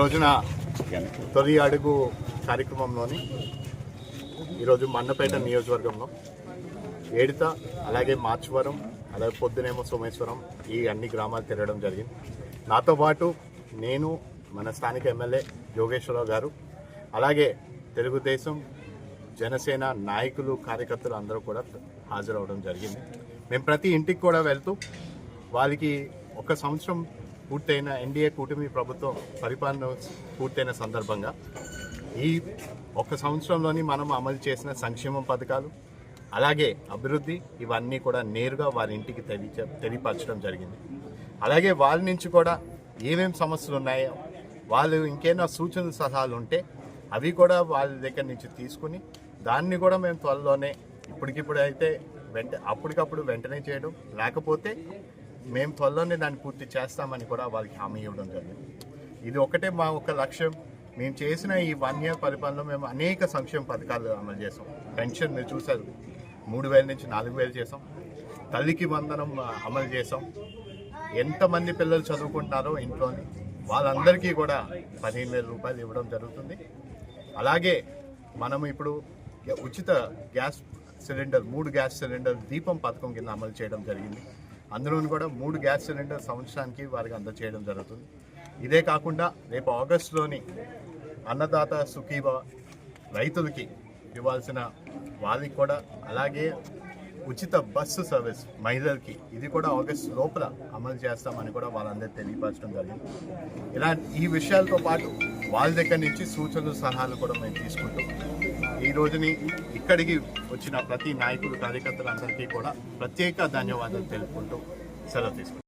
ఈ రోజున తొలి అడుగు కార్యక్రమంలోని ఈరోజు మన్నపేట నియోజకవర్గంలో ఏడిత అలాగే మార్చివరం అలాగే పొద్దునేమో సోమేశ్వరం ఈ అన్ని గ్రామాలు తిరగడం జరిగింది. నాతో పాటు నేను మన స్థానిక ఎమ్మెల్యే యోగేశ్వరరావు గారు అలాగే తెలుగుదేశం జనసేన నాయకులు కార్యకర్తలు అందరూ కూడా హాజరవడం జరిగింది. మేము ప్రతి ఇంటికి కూడా వెళ్తూ వాళ్ళకి ఒక సంవత్సరం పూర్తయిన ఎన్డీఏ కూటమి ప్రభుత్వం పరిపాలన పూర్తయిన సందర్భంగా ఈ ఒక సంవత్సరంలోని మనం అమలు చేసిన సంక్షేమ పథకాలు అలాగే అభివృద్ధి ఇవన్నీ కూడా నేరుగా వారి ఇంటికి తెలియ తెలియపరచడం జరిగింది. అలాగే వాళ్ళ నుంచి కూడా ఏమేమి సమస్యలు ఉన్నాయో వాళ్ళు ఇంకేమైనా సూచన సలహాలు ఉంటే అవి కూడా వాళ్ళ దగ్గర నుంచి తీసుకుని దాన్ని కూడా మేము త్వరలోనే ఇప్పటికిప్పుడు అయితే వెంట అప్పటికప్పుడు వెంటనే చేయడం లేకపోతే మేము త్వరలోనే దాన్ని పూర్తి చేస్తామని కూడా వాళ్ళకి హామీ ఇవ్వడం జరిగింది. ఇది ఒకటే మా ఒక లక్ష్యం. మేము చేసిన ఈ వన్ ఇయర్ పరిపాలనలో మేము అనేక సంక్షేమ పథకాలు అమలు చేసాం పెన్షన్ మీరు చూశారు. మూడు వేల నుంచి నాలుగు వేలు చేసాం తల్లికి వందనం అమలు చేసాం ఎంతమంది పిల్లలు చదువుకుంటున్నారో ఇంట్లోని వాళ్ళందరికీ కూడా పదిహేను వేల రూపాయలు ఇవ్వడం జరుగుతుంది. అలాగే మనం ఇప్పుడు ఉచిత గ్యాస్ సిలిండర్ మూడు గ్యాస్ సిలిండర్ దీపం పథకం కింద అమలు చేయడం జరిగింది. అందులోను కూడా మూడు గ్యాస్ సిలిండర్ సంవత్సరానికి వారికి అందజేయడం జరుగుతుంది. ఇదే కాకుండా రేపు ఆగస్టులోని అన్నదాత సుఖీవ రైతులకి ఇవ్వాల్సిన వాళ్ళకి కూడా అలాగే ఉచిత బస్సు సర్వీస్ మహిళలకి ఇది కూడా ఆగస్ట్ లోపల అమలు చేస్తామని కూడా వాళ్ళందరూ తెలియపరచడం జరిగింది. ఇలా ఈ విషయాలతో పాటు వాళ్ళ దగ్గర నుంచి సూచనలు సలహాలు కూడా మేము తీసుకుంటాం ఈ రోజుని ఇక్కడికి వచ్చిన ప్రతి నాయకులు కార్యకర్తలందరికీ కూడా ప్రత్యేక ధన్యవాదాలు తెలుపుకుంటూ సెలవు తీసుకుంటాం